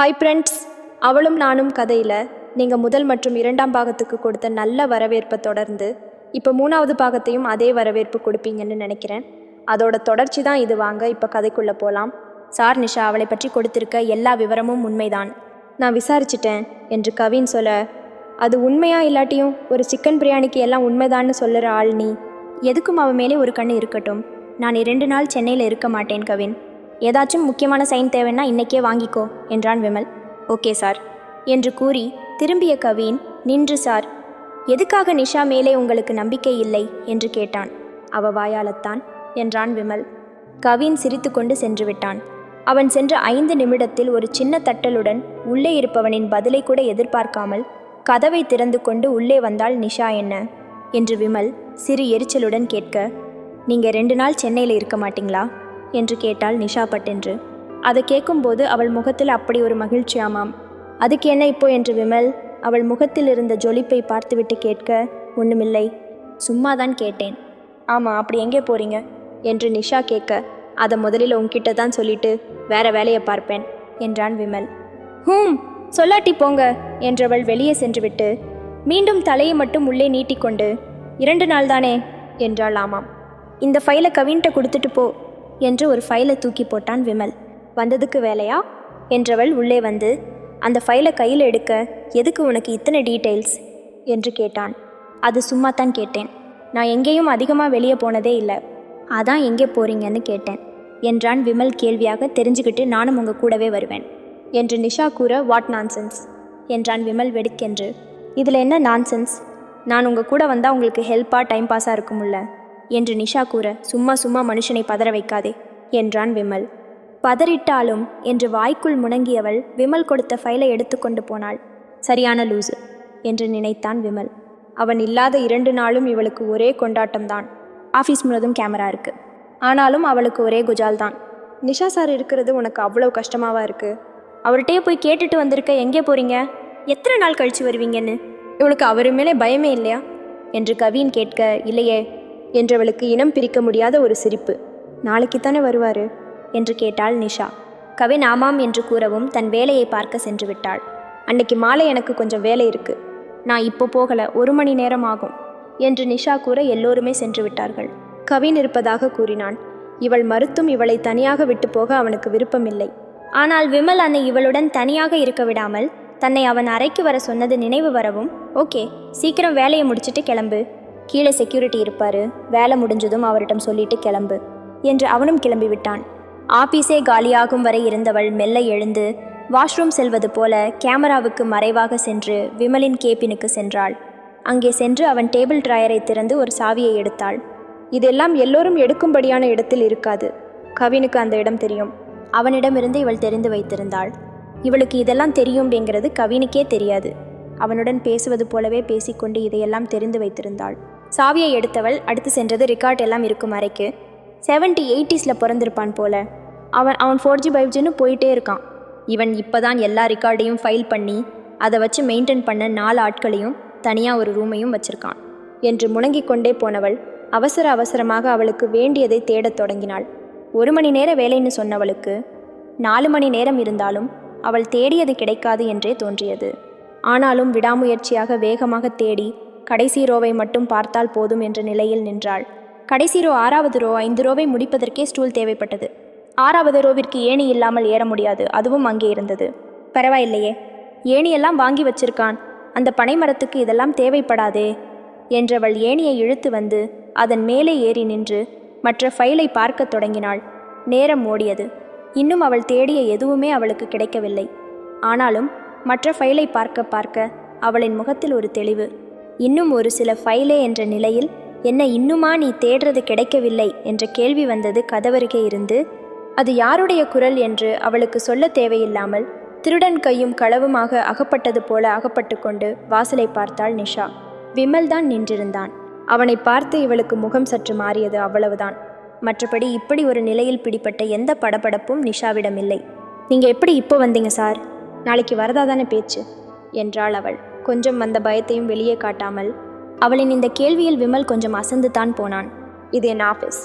Hi friends அவளும் நானும் கதையில் நீங்கள் முதல் மற்றும் இரண்டாம் பாகத்துக்கு கொடுத்த நல்ல வரவேற்பை தொடர்ந்து இப்போ மூணாவது பாகத்தையும் அதே வரவேற்பு கொடுப்பீங்கன்னு நினைக்கிறேன். அதோட தொடர்ச்சி தான் இது வாங்க இப்போ கதைக்குள்ளே போகலாம் சார் நிஷா அவளை பற்றி கொடுத்திருக்க எல்லா விவரமும் உண்மைதான். நான் விசாரிச்சிட்டேன் என்று கவின் சொல்ல அது உண்மையா இல்லாட்டியும் ஒரு சிக்கன் பிரியாணிக்கு எல்லாம் உண்மைதான்னு சொல்லுற ஆள் நீ. எதுக்கும் அவன் மேலே ஒரு கண்ணு இருக்கட்டும். நான் இரண்டு நாள் சென்னையில் இருக்க மாட்டேன் கவின். ஏதாச்சும் முக்கியமான சைன் தேவைன்னா இன்னைக்கே வாங்கிக்கோ என்றான் விமல். ஓகே சார் என்று கூறி திரும்பிய கவின் நின்று சார் எதுக்காக நிஷா மேலே உங்களுக்கு நம்பிக்கை இல்லை? என்று கேட்டான். அவ வாயாலத்தான் என்றான் விமல். கவின் சிரித்துக்கொண்டு சென்று விட்டான். அவன் சென்ற ஐந்து நிமிடத்தில் ஒரு சின்ன தட்டலுடன் உள்ளே இருப்பவனின் பதிலை கூட எதிர்பார்க்காமல் கதவை திறந்து கொண்டு உள்ளே வந்தால் நிஷா என்ன? என்று விமல் சிறு எரிச்சலுடன் கேட்க நீங்கள் ரெண்டு நாள் சென்னையில் இருக்க மாட்டீங்களா? என்று கேட்டாள் நிஷா பட்டென்று. அதை கேட்கும்போது அவள் முகத்தில் அப்படி ஒரு மகிழ்ச்சியாமாம் அதுக்கு என்ன இப்போ என்று விமல் அவள் முகத்தில் இருந்த ஜொலிப்பை பார்த்துவிட்டு கேட்க ஒண்ணுமில்லை. சும்மா தான் கேட்டேன். ஆமாம் அப்படி எங்கே போறீங்க? என்று நிஷா கேட்க அதை முதலில் உன்கிட்ட தான் சொல்லிட்டு வேற வேலையை பார்ப்பேன் என்றான் விமல். ஹூம் சொல்லாட்டி போங்க என்றவள் வெளியே சென்றுவிட்டு மீண்டும் தலையை மட்டும் உள்ளே நீட்டிக்கொண்டு இரண்டு நாள் தானே என்றாள் ஆமாம். இந்த ஃபைலை கவின்ட்ட கொடுத்துட்டு போ என்று ஒரு ஃபைலை தூக்கி போட்டான் விமல். வந்ததுக்கு வேலையா? என்றவள் உள்ளே வந்து அந்த ஃபைலை கையில் எடுக்க எதுக்கு உனக்கு இத்தனை டீட்டெயில்ஸ் என்று கேட்டான். அது சும்மா தான் கேட்டேன். நான் எங்கேயும் அதிகமாக வெளியே போனதே இல்லை. அதான் எங்கே போறீங்கன்னு கேட்டேன் என்றான் விமல் கேள்வியாக தெரிஞ்சுக்கிட்டு நானும் உங்கள் கூடவே வருவேன் என்று நிஷா கூற வாட் நான்சென்ஸ் என்றான் விமல் வெடுக்கென்று. இதில் என்ன நான்சென்ஸ் நான் உங்கள் கூட வந்தால் உங்களுக்கு ஹெல்ப்பாக டைம் பாஸாக இருக்கும்ல என்று நிஷா கூற சும்மா சும்மா மனுஷனை பதற வைக்காதே என்றான் விமல். பதறிட்டாலும் என்று வாய்க்குள் முணங்கியவள் விமல் கொடுத்த ஃபைலை எடுத்துக்கொண்டு போனாள். சரியான லூசு என்று நினைத்தான் விமல். அவன் இல்லாத இரண்டு நாளும் இவளுக்கு ஒரே கொண்டாட்டம்தான். ஆஃபீஸ் முழுவதும் கேமரா இருக்கு. ஆனாலும் அவளுக்கு ஒரே குஜால் தான் நிஷா சார் இருக்கிறது உனக்கு அவ்வளோ கஷ்டமாவா இருக்கு? அவர்கிட்டயே போய் கேட்டுட்டு வந்திருக்க எங்கே போறீங்க? எத்தனை நாள் கழிச்சு வருவீங்கன்னு? இவளுக்கு அவர் மேலே பயமே இல்லையா? என்று கவின் கேட்க இல்லையே என்றவளுக்கு இனம் பிரிக்க முடியாத ஒரு சிரிப்பு. நாளைக்குத்தானே வருவார்? வருவாரு என்று கேட்டாள் நிஷா. கவின் ஆமாம் என்று கூறவும் தன் வேலையை பார்க்க சென்று விட்டாள் அன்னைக்கு மாலை எனக்கு கொஞ்சம் வேலை இருக்கு. நான் இப்போ போகல. ஒரு மணி நேரம் ஆகும். என்று நிஷா கூற எல்லோருமே சென்று விட்டார்கள் கவின் இருப்பதாக கூறினான். இவள் மறுத்தும் இவளை தனியாக விட்டு போக அவனுக்கு விருப்பமில்லை. ஆனால் விமல் அன்னை இவளுடன் தனியாக இருக்க விடாமல் தன்னை அவன் அறைக்கு வர சொன்னது நினைவு வரவும் ஓகே சீக்கிரம் வேலையை முடிச்சிட்டு கிளம்பு. கீழே செக்யூரிட்டி இருப்பார். வேலை முடிஞ்சதும் அவரிடம் சொல்லிட்டு கிளம்பு என்று அவனும் கிளம்பி விட்டான் ஆபீஸே காலியாகும் வரை இருந்தவள் மெல்ல எழுந்து வாஷ்ரூம் செல்வது போல கேமராவுக்கு மறைவாக சென்று விமலின் கேபினுக்கு சென்றாள். அங்கே சென்று அவன் டேபிள் டிராயரை திறந்து ஒரு சாவியை எடுத்தாள். இதெல்லாம் எல்லோரும் எடுக்கும்படியான இடத்தில் இருக்காது. கவினுக்கு அந்த இடம் தெரியும். அவனிடமிருந்து இவள் தெரிந்து வைத்திருந்தாள். இவளுக்கு இதெல்லாம் தெரியும்ங்கிறது கவினுக்கே தெரியாது. அவனுடன் பேசுவது போலவே பேசிக்கொண்டு இதையெல்லாம் தெரிந்து வைத்திருந்தாள். சாவியை எடுத்தவள் அடுத்து சென்றது ரெக்கார்ட் எல்லாம் இருக்கும் அறைக்கு. செவன்டி எயிட்டிஸில் பிறந்திருப்பான் போல. அவன் அவன் ஃபோர் ஜி ஃபைவ் ஜின்னு போயிட்டே இருக்கான். இவன் இப்போதான் எல்லா ரெக்கார்டையும் ஃபைல் பண்ணி அதை வச்சு மெயின்டைன் பண்ண நாலு ஆட்களையும் தனியாக ஒரு ரூமையும் வச்சிருக்கான். என்று முணங்கிக் கொண்டே போனவள் அவசர அவசரமாக அவளுக்கு வேண்டியதை தேடத் தொடங்கினாள். ஒரு மணி நேர வேலைன்னு சொன்னவளுக்கு நாலு மணி நேரம் இருந்தாலும் அவள் தேடியது கிடைக்காது என்றே தோன்றியது. ஆனாலும் விடாமுயற்சியாக வேகமாக தேடி கடைசி ரோவை மட்டும் பார்த்தால் போதும் என்ற நிலையில் நின்றாள். கடைசி ரோ ஆறாவது ரோ ஐந்து ரோவை முடிப்பதற்கே ஸ்டூல் தேவைப்பட்டது. ஆறாவது ரோவிற்கு ஏணி இல்லாமல் ஏற முடியாது அதுவும் அங்கே இருந்தது. பரவாயில்லையே ஏணியெல்லாம் வாங்கி வச்சிருக்கான் அந்த பனைமரத்துக்கு இதெல்லாம் தேவைப்படாதே என்றவள் ஏணியை இழுத்து வந்து அதன் மேலே ஏறி நின்று மற்ற ஃபைலை பார்க்கத் தொடங்கினாள். நேரம் ஓடியது. இன்னும் அவள் தேடிய எதுவுமே அவளுக்கு கிடைக்கவில்லை. ஆனாலும் மற்ற ஃபைலை பார்க்க பார்க்க அவளின் முகத்தில் ஒரு தெளிவு இன்னும் ஒரு சில ஃபைலே என்ற நிலையில் என்ன இன்னுமா நீ தேடுறது கிடைக்கவில்லை? என்ற கேள்வி வந்தது கதவருகே இருந்து அது யாருடைய குரல்? என்று அவளுக்கு சொல்ல தேவையில்லாமல் திருடன் கையும் களவுமாக அகப்பட்டது போல அகப்பட்டு கொண்டு வாசலை பார்த்தாள் நிஷா. விமல் தான் நின்றிருந்தான். அவனை பார்த்து இவளுக்கு முகம் சற்று மாறியது அவ்வளவுதான். மற்றபடி இப்படி ஒரு நிலையில் பிடிப்பட்ட எந்த படபடப்பும் நிஷாவிடமில்லை. நீங்கள் எப்படி இப்போ வந்தீங்க சார்? நாளைக்கு வரதா தானே பேச்சு? என்றாள் அவள். கொஞ்சம் வந்த பயத்தையும் வெளியே காட்டாமல் அவளின் இந்த கேள்வியில் விமல் கொஞ்சம் அசந்து தான் போனான். இது என் ஆஃபீஸ்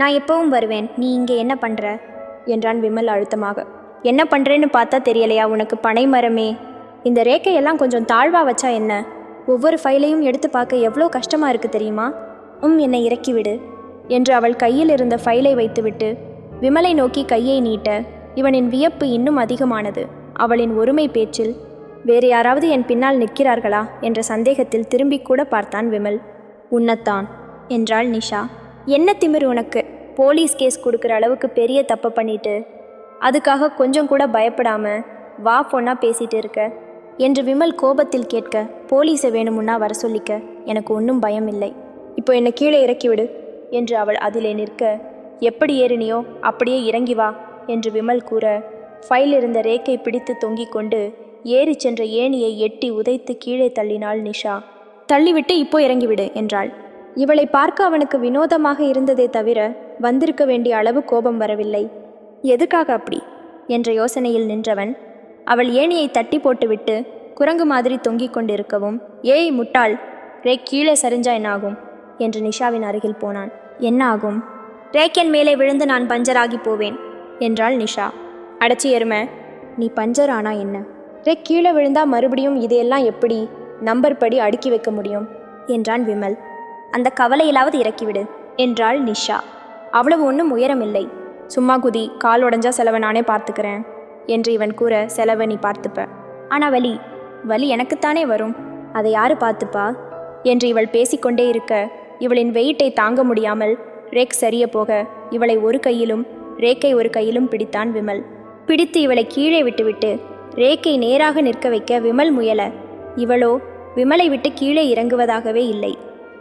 நான் எப்பவும் வருவேன். நீ இங்கே என்ன பண்ணுற என்றான் விமல் அழுத்தமாக. என்ன பண்ணுறேன்னு பார்த்தா தெரியலையா? உனக்கு பனை மரமே. இந்த ரேக்கையெல்லாம் கொஞ்சம் தாழ்வாக வச்சா என்ன? ஒவ்வொரு ஃபைலையும் எடுத்து பார்க்க எவ்வளோ கஷ்டமாக இருக்குது தெரியுமா? உம் என்னை இறக்கிவிடு என்று அவள் கையில் இருந்த ஃபைலை வைத்துவிட்டு விமலை நோக்கி கையை நீட்ட இவனின் வியப்பு இன்னும் அதிகமானது. அவளின் ஒருமை பேச்சில் வேறு யாராவது என் பின்னால் நிற்கிறார்களா? என்ற சந்தேகத்தில் திரும்பி கூட பார்த்தான் விமல். உன்னத்தான். என்றாள் நிஷா. என்ன திமிரு உனக்கு? போலீஸ் கேஸ் கொடுக்குற அளவுக்கு பெரிய தப்பு பண்ணிட்டு. அதுக்காக கொஞ்சம் கூட பயப்படாம வா பொண்ணா பேசிட்டு இருக்க. என்று விமல் கோபத்தில் கேட்க போலீஸை வேணுமுன்னா வர சொல்லிக்க. எனக்கு ஒன்றும் பயம் இல்லை இப்போ என்னை கீழே இறக்கிவிடு. என்று அவள் அதிலே நிற்க எப்படி ஏறினியோ அப்படியே இறங்கி வா. என்று விமல் கூற ஃபைல் இருந்த ரேக்கை பிடித்து தொங்கிக் கொண்டு ஏறி சென்ற ஏணியை எட்டி உதைத்து கீழே தள்ளினாள் நிஷா. தள்ளிவிட்டு இப்போ இறங்கிவிடு என்றாள். இவளை பார்க்க அவனுக்கு வினோதமாக இருந்ததே தவிர வந்திருக்க வேண்டிய அளவு கோபம் வரவில்லை. எதுக்காக அப்படி? என்ற யோசனையில் நின்றவன். அவள் ஏணியை தட்டி போட்டுவிட்டு குரங்கு மாதிரி தொங்கிக் கொண்டிருக்கவும் ஏய் முட்டாள்! ரே கீழே சரிஞ்சா என்னாகும்? என்று நிஷாவின் அருகில் போனான். என்ன ஆகும் ரேக்கன் மேலே விழுந்து நான் பஞ்சராகி போவேன் என்றாள் நிஷா. அடச்சி எருமை நீ பஞ்சர் ஆனா என்ன? ரேக் கீழே விழுந்தா மறுபடியும் இதையெல்லாம் எப்படி நம்பர் படி அடுக்கி வைக்க முடியும்? என்றான் விமல். அந்த கவலையிலாவது இறக்கிவிடு என்றாள் நிஷா. அவ்வளவு ஒன்றும் உயரமில்லை. சும்மா குதி கால் உடஞ்சா செலவை நானே பார்த்துக்கிறேன் என்று இவன் கூற செலவை நீ பார்த்துப்ப. ஆனால் வலி வலி எனக்குத்தானே வரும். அதை யாரு பார்த்துப்பா? என்று இவள் பேசிக்கொண்டே இருக்க இவளின் வெயிட்டை தாங்க முடியாமல் ரேக் சரிய போக இவளை ஒரு கையிலும் ரேக்கை ஒரு கையிலும் பிடித்தான் விமல். பிடித்து இவளை கீழே விட்டுவிட்டு ரேக்கை நேராக நிற்க வைக்க விமல் முயல. இவளோ விமலை விட்டு கீழே இறங்குவதாகவே இல்லை.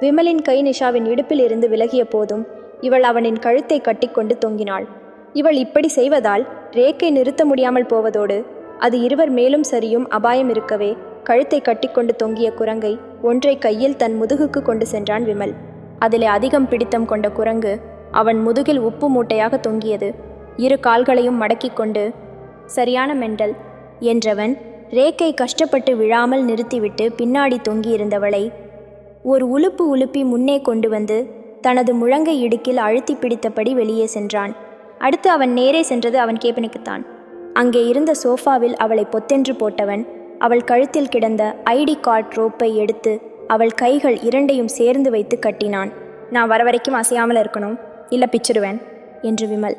விமலின் கை நிஷாவின் இடுப்பில் இருந்து விலகிய போதும் இவள் அவனின் கழுத்தை கட்டிக்கொண்டு தொங்கினாள். இவள் இப்படி செய்வதால் ரேக்கை நிறுத்த முடியாமல் போவதோடு அது இருவர் மேலும் சரியும் அபாயம் இருக்கவே கழுத்தை கட்டிக்கொண்டு தொங்கிய குரங்கை ஒன்றை கையில் தன் முதுகுக்கு கொண்டு சென்றான் விமல். அதிலே அதிகம் பிடித்தம் கொண்ட குரங்கு அவன் முதுகில் உப்பு மூட்டையாக தொங்கியது. இரு கால்களையும் மடக்கிக் கொண்டு சரியான மெண்டல் என்றவன் ரேக்கை கஷ்டப்பட்டு விழாமல் நிறுத்திவிட்டு பின்னாடி தொங்கியிருந்தவளை ஒரு உலுப்பு உலுப்பி முன்னே கொண்டு வந்து தனது முழங்கை இடுக்கில் அழுத்தி பிடித்தபடி வெளியே சென்றான். அடுத்து அவன் நேரே சென்றது அவன் கேப்பனுக்குத்தான் அங்கே இருந்த சோஃபாவில் அவளை பொத்தென்று போட்டவன் அவள் கழுத்தில் கிடந்த ஐடி கார்ட் ரோப்பை எடுத்து அவள் கைகள் இரண்டையும் சேர்ந்து வைத்து கட்டினான். நான் வர வரைக்கும் அசையாமல் இருக்கணும். இல்லை பிச்சிடுவேன் என்று விமல்.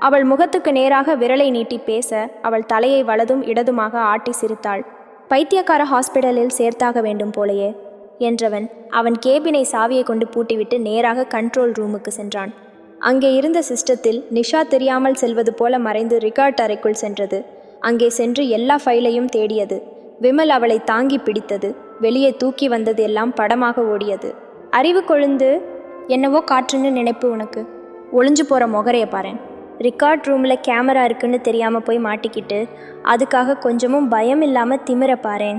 அவள் முகத்துக்கு நேராக விரலை நீட்டி பேச அவள் தலையை வலதும் இடதுமாக ஆட்டி சிரித்தாள். பைத்தியக்கார ஹாஸ்பிடலில் சேர்த்தாக வேண்டும் போலையே என்றவன் அவன் கேபினை சாவியை கொண்டு பூட்டிவிட்டு நேராக கண்ட்ரோல் ரூமுக்கு சென்றான். அங்கே இருந்த சிஸ்டத்தில் நிஷா தெரியாமல் செல்வது போல மறைந்து ரிகார்ட் அறைக்குள் சென்றது. அங்கே சென்று எல்லா ஃபைலையும் தேடியது. விமல் அவளை தாங்கி பிடித்தது. வெளியே தூக்கி வந்தது எல்லாம் படமாக ஓடியது. அறிவு கொழுந்து என்னவோ காற்றுன்னு நினைப்பு உனக்கு. ஒளிஞ்சு போகிற முகரையை பாரேன். ரிகார்ட் ரூமில் கேமரா இருக்குன்னு தெரியாமல் போய் மாட்டிக்கிட்டு அதுக்காக கொஞ்சமும் பயம் இல்லாமல் திமிர பாரேன்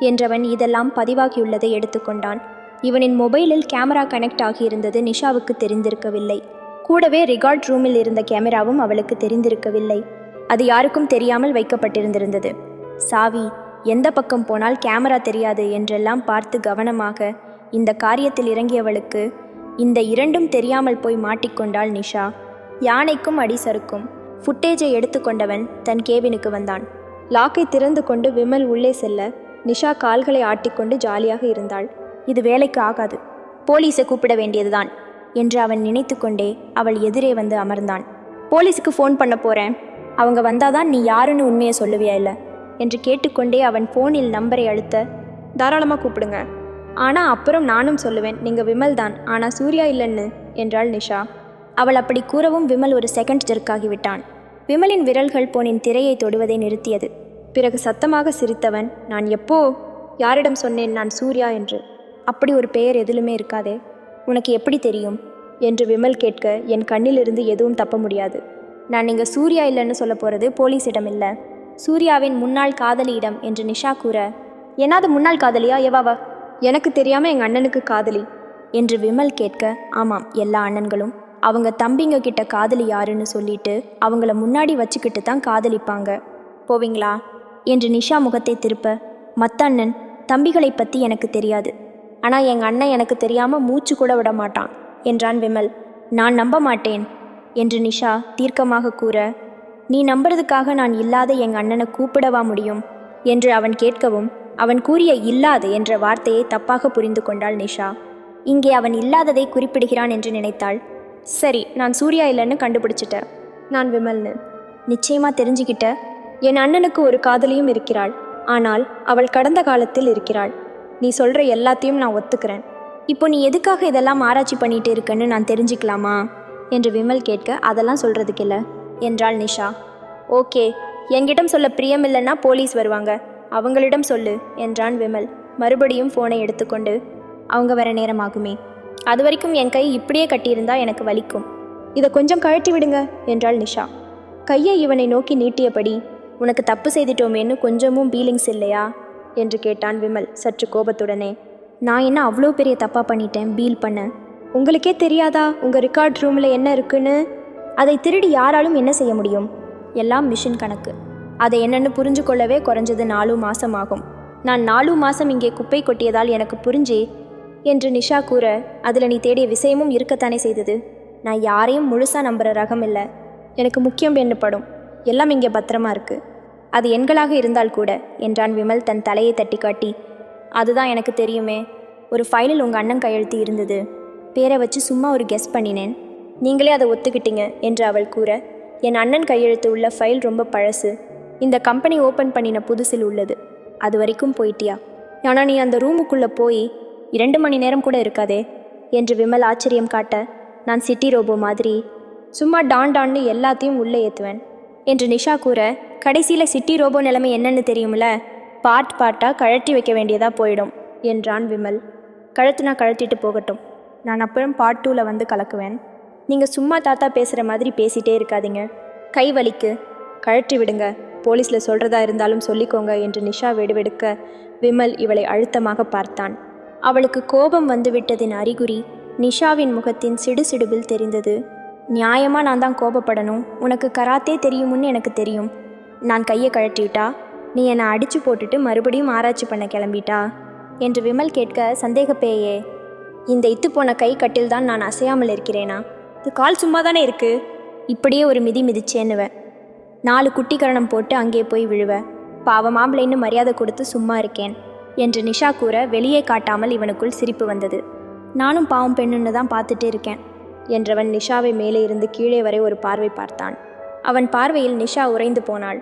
என்றவன் இதெல்லாம் பதிவாகியுள்ளதை எடுத்துக்கொண்டான். இவனின் மொபைலில் கேமரா கனெக்ட் ஆகியிருந்தது நிஷாவுக்கு தெரிந்திருக்கவில்லை. கூடவே ரிகார்ட் ரூமில் இருந்த கேமராவும் அவளுக்கு தெரிந்திருக்கவில்லை. அது யாருக்கும் தெரியாமல் வைக்கப்பட்டிருந்திருந்தது. சாவி எந்த பக்கம் போனால் கேமரா தெரியாது என்றெல்லாம் பார்த்து கவனமாக இந்த காரியத்தில் இறங்கியவளுக்கு இந்த இரண்டும் தெரியாமல் போய் மாட்டிக்கொண்டாள் நிஷா. யானைக்கும் அடி சறுக்கும். ஃபுட்டேஜை எடுத்துக்கொண்டவன் தன் கேபினுக்கு வந்தான். லாக்கை திறந்து கொண்டு விமல் உள்ளே செல்ல நிஷா கால்களை ஆட்டிக்கொண்டு ஜாலியாக இருந்தாள். இது வேலைக்கு ஆகாது. போலீஸை கூப்பிட வேண்டியதுதான் என்று அவன் நினைத்து கொண்டே அவள் எதிரே வந்து அமர்ந்தான். போலீஸுக்கு ஃபோன் பண்ண போகிறேன் அவங்க வந்தாதான் நீ யாருன்னு உண்மையை சொல்லுவியா இல்லை? என்று கேட்டுக்கொண்டே அவன் ஃபோனில் நம்பரை அழுத்த தாராளமாக கூப்பிடுங்க. ஆனால் அப்புறம் நானும் சொல்லுவேன். நீங்கள் விமல் தான். ஆனால் சூர்யா இல்லைன்னு என்றாள் நிஷா. அவள் அப்படி கூறவும் விமல் ஒரு செகண்ட் ஜெர்க்காகிவிட்டான் விமலின் விரல்கள் போனின் திரையை தொடுவதை நிறுத்தியது. பிறகு சத்தமாக சிரித்தவன் நான் எப்போ? யாரிடம் சொன்னேன் நான் சூர்யா என்று? அப்படி ஒரு பெயர் எதிலுமே இருக்காதே. உனக்கு எப்படி தெரியும்? என்று விமல் கேட்க என் கண்ணிலிருந்து எதுவும் தப்ப முடியாது. நான் இங்கே சூர்யா இல்லைன்னு சொல்ல போகிறது போலீஸிடம் இல்லை. சூர்யாவின் முன்னாள் காதலியிடம் என்று நிஷா கூற என்னாவது முன்னாள் காதலியா? எவாவா எனக்கு தெரியாமல் எங்கள் அண்ணனுக்கு காதலி என்று விமல் கேட்க ஆமாம் எல்லா அண்ணன்களும். அவங்க தம்பிங்க கிட்ட காதலி யாருன்னு சொல்லிட்டு அவங்கள முன்னாடி வச்சுக்கிட்டு தான் காதலிப்பாங்க. போவீங்களா? என்று நிஷா முகத்தை திருப்ப மத்த அண்ணன் தம்பிகளை பற்றி எனக்கு தெரியாது. ஆனால் எங்கள் அண்ணன் எனக்கு தெரியாமல் மூச்சு கூட விட மாட்டான் என்றான் விமல். நான் நம்ப மாட்டேன் என்று நிஷா தீர்க்கமாக கூற நீ நம்புறதுக்காக நான் இல்லாத எங்கள் அண்ணனை கூப்பிடவா முடியும்? என்று அவன் கேட்கவும் அவன் கூறிய இல்லாது என்ற வார்த்தையை தப்பாக புரிந்து கொண்டாள் நிஷா. இங்கே அவன் இல்லாததை குறிப்பிடுகிறான் என்று நினைத்தாள். சரி நான் சூர்யா இல்லைன்னு கண்டுபிடிச்சிட்டேன். நான் விமல்னு. நிச்சயமாக தெரிஞ்சுக்கிட்ட என் அண்ணனுக்கு ஒரு காதலியும் இருக்கிறாள். ஆனால் அவள் கடந்த காலத்தில் இருக்கிறாள். நீ சொல்கிற எல்லாத்தையும் நான் ஒத்துக்கிறேன். இப்போ நீ எதுக்காக இதெல்லாம் ஆராய்ச்சி பண்ணிட்டு இருக்கன்னு நான் தெரிஞ்சுக்கலாமா? என்று விமல் கேட்க அதெல்லாம் சொல்கிறதுக்கு இல்லை என்றாள் நிஷா. ஓகே என்கிட்டம் சொல்ல பிரியம் இல்லைன்னா போலீஸ் வருவாங்க. அவங்களிடம் சொல்லு என்றான் விமல். மறுபடியும் ஃபோனை எடுத்துக்கொண்டு அவங்க வர நேரமாகுமே. அது வரைக்கும் என் கை இப்படியே கட்டியிருந்தா எனக்கு வலிக்கும். இதை கொஞ்சம் கழட்டி விடுங்க என்றாள் நிஷா. கையை இவனை நோக்கி நீட்டியபடி உனக்கு தப்பு செய்துட்டோமேன்னு கொஞ்சமும் பீலிங்ஸ் இல்லையா? என்று கேட்டான் விமல் சற்று கோபத்துடனே. நான் என்ன அவ்வளோ பெரிய தப்பாக பண்ணிட்டேன் பீல் பண்ண? உங்களுக்கே தெரியாதா உங்கள் ரெக்கார்ட் ரூமில் என்ன இருக்குன்னு? அதை திருடி யாராலும் என்ன செய்ய முடியும்? எல்லாம் மிஷின் கணக்கு. அதை என்னென்னு புரிஞ்சு கொள்ளவே குறைஞ்சது நாலு மாதம் ஆகும். நான் நாலு மாதம் இங்கே குப்பை கொட்டியதால் எனக்கு புரிஞ்சு என்று நிஷா கூற அதில் நீ தேடிய விஷயமும் இருக்கத்தானே செய்தது. நான் யாரையும் முழுசாக நம்புகிற ரகம் இல்லை. எனக்கு முக்கியம் என்னப்படும்? எல்லாம் இங்கே பத்திரமா இருக்கு. அது எண்களாக இருந்தால் கூட என்றான் விமல் தன் தலையை தட்டி காட்டி அதுதான் எனக்கு தெரியுமே. ஒரு ஃபைலில் உங்கள் அண்ணன் கையெழுத்து இருந்தது. பேரை வச்சு சும்மா ஒரு கெஸ் பண்ணினேன். நீங்களே அதை ஒத்துக்கிட்டீங்க என்று அவள் கூற. என் அண்ணன் கையெழுத்து உள்ள ஃபைல் ரொம்ப பழசு. இந்த கம்பெனி ஓப்பன் பண்ணின புதுசில் உள்ளது. அது வரைக்கும் போயிட்டியா? ஆனால் நீ அந்த ரூமுக்குள்ளே போய் இரண்டு மணி நேரம் கூட இருக்காதே? என்று விமல் ஆச்சரியம் காட்ட நான் சிட்டி ரோபோ மாதிரி. சும்மா டான் டான்னு எல்லாத்தையும் உள்ளே ஏற்றுவேன் என்று நிஷா கூற கடைசியில் சிட்டி ரோபோ நிலைமை என்னன்னு தெரியுமில? பார்ட் பார்ட்டாக கழட்டி வைக்க வேண்டியதாக போயிடும் என்றான் விமல். கழுத்து நான் கழட்டிட்டு போகட்டும். நான் அப்புறம் பார்ட் டூவில் வந்து கலக்குவேன். நீங்கள் சும்மா தாத்தா பேசுகிற மாதிரி பேசிட்டே இருக்காதீங்க. கை வலிக்கு. கழற்றி விடுங்க. போலீஸில் சொல்கிறதா இருந்தாலும் சொல்லிக்கோங்க என்று நிஷா வெடுவெடுக்க விமல் இவளை அழுத்தமாக பார்த்தான். அவளுக்கு கோபம் வந்துவிட்டதின் அறிகுறி நிஷாவின் முகத்தின் சிடுசிடுபில் தெரிந்தது. நியாயமாக நான் தான் கோபப்படணும். உனக்கு கராத்தே தெரியும்னு எனக்கு தெரியும். நான் கையை கழட்டிவிட்டா நீ என்னை அடித்து போட்டுட்டு மறுபடியும் ஆராய்ச்சி பண்ண கிளம்பிட்டா? என்று விமல் கேட்க சந்தேகப்பேயே. இந்த இத்து போன கை கட்டில் தான் நான் அசையாமல் இருக்கிறேனா? இது கால் சும்மா தானே இருக்கு? இப்படியே ஒரு மிதி மிதிச்சேன்னுவேன் நாலு குட்டிக்கரணம் போட்டு அங்கே போய் விழுவேன் பாவம் ஆம்பளைன்னு மரியாதை கொடுத்து சும்மா இருக்கேன். என்று நிஷா கூற வெளியே காட்டாமல் இவனுக்குள் சிரிப்பு வந்தது. நானும் பாவம் பெண்ணுன்னு தான் பார்த்துட்டே இருக்கேன் என்றவன் நிஷாவை மேலே இருந்து கீழே வரை ஒரு பார்வை பார்த்தான். அவன் பார்வையில் நிஷா உறைந்து போனாள்.